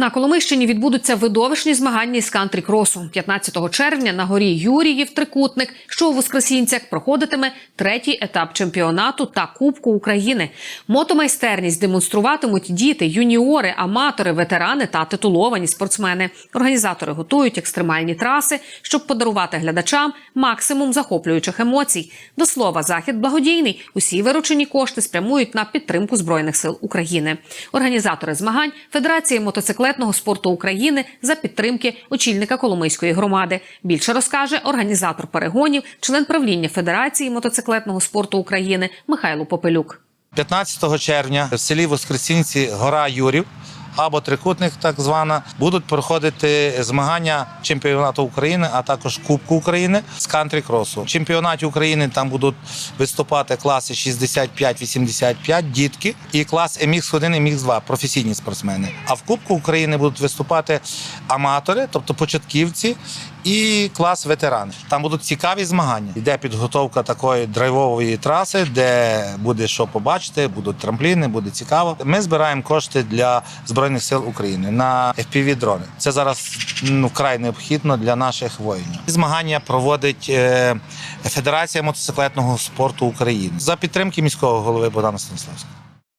На Коломийщині відбудуться видовищні змагання із кантрі-кросу. 15 червня на горі Юріїв Трикутник, що у Воскресінцях, проходитиме третій етап чемпіонату та Кубку України. Мотомайстерність демонструватимуть діти, юніори, аматори, ветерани та титуловані спортсмени. Організатори готують екстремальні траси, щоб подарувати глядачам максимум захоплюючих емоцій. До слова, захід благодійний. Усі виручені кошти спрямують на підтримку збройних сил України. Організатори змагань Федерації мотоциклетного спорту України за підтримки очільника Коломийської громади. Більше розкаже організатор перегонів, член правління Федерації мотоциклетного спорту України Михайло Попелюк. 15 червня в селі Воскресінці гора Юрів або Трикутник, так звана, будуть проходити змагання чемпіонату України, а також Кубку України з кантрі-кросу. В чемпіонаті України там будуть виступати класи 65-85 дітки і клас мх 1 МХ-2, професійні спортсмени. А в Кубку України будуть виступати аматори, тобто початківці. І клас ветерани. Там будуть цікаві змагання. Йде підготовка такої драйвової траси, де буде що побачити, будуть трампліни, буде цікаво. Ми збираємо кошти для збройних сил України на fpv дрони. Це зараз ну вкрай необхідно для наших воїнів. Змагання проводить е, Федерація мотоциклетного спорту України за підтримки міського голови Богдана Станіславського.